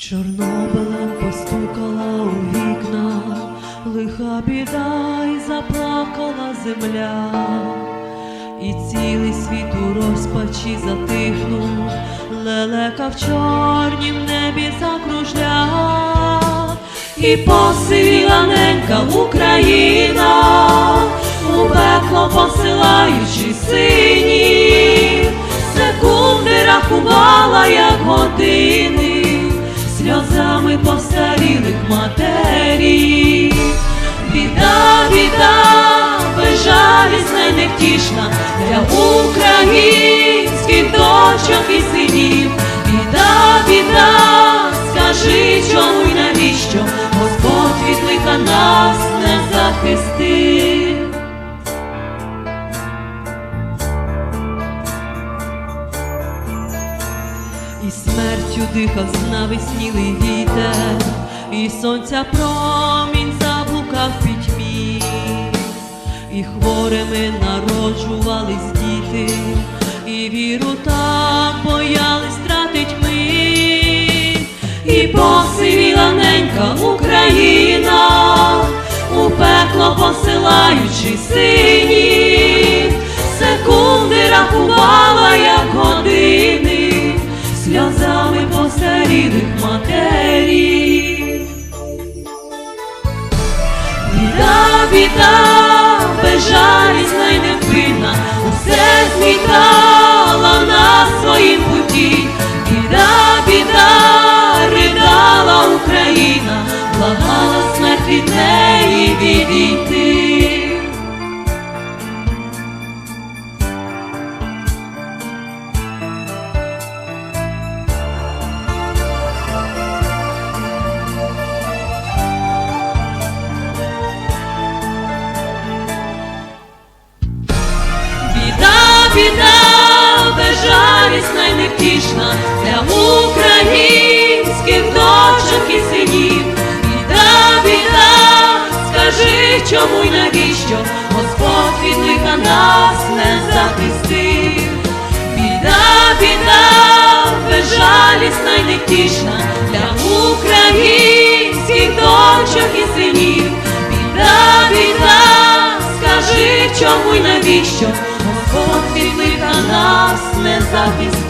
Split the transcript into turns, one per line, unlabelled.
Чорнобилем постукала у вікна, лиха біда і заплакала земля, і цілий світ у розпачі затихнув, лелека в чорнім небі закружля, і посиланенька Україна, у пекло посилаючи сині, секунди рахувала, як години сльозами постарілих матерів. Біда, біда, безжалісна невтішна для українських дочок і синів. Біда, біда, скажи, чому й навіщо Господь від лиха нас не захистив. І смертю дихав знавеснілий вітер, і сонця промінь заблукав пітьмі, і хворими народжувались діти, і віру там боялись тратить ми, і посивіла ненька Україна, у пекло посилаючи синів, сльозами постарілих матерів. Біда, біда, безжалісна й невинна, усе змітала на своїм путі. Біда, біда, ридала Україна, благала смерть від неї відійти. Українських дочок і синів. Біда, біда, скажи, чому й навіщо Господь від лиха нас не захистив. Біда, біда, безжалісна й невтішна для українських дочок і синів. Біда, біда, скажи, чому й навіщо Господь від лиха нас не захистив.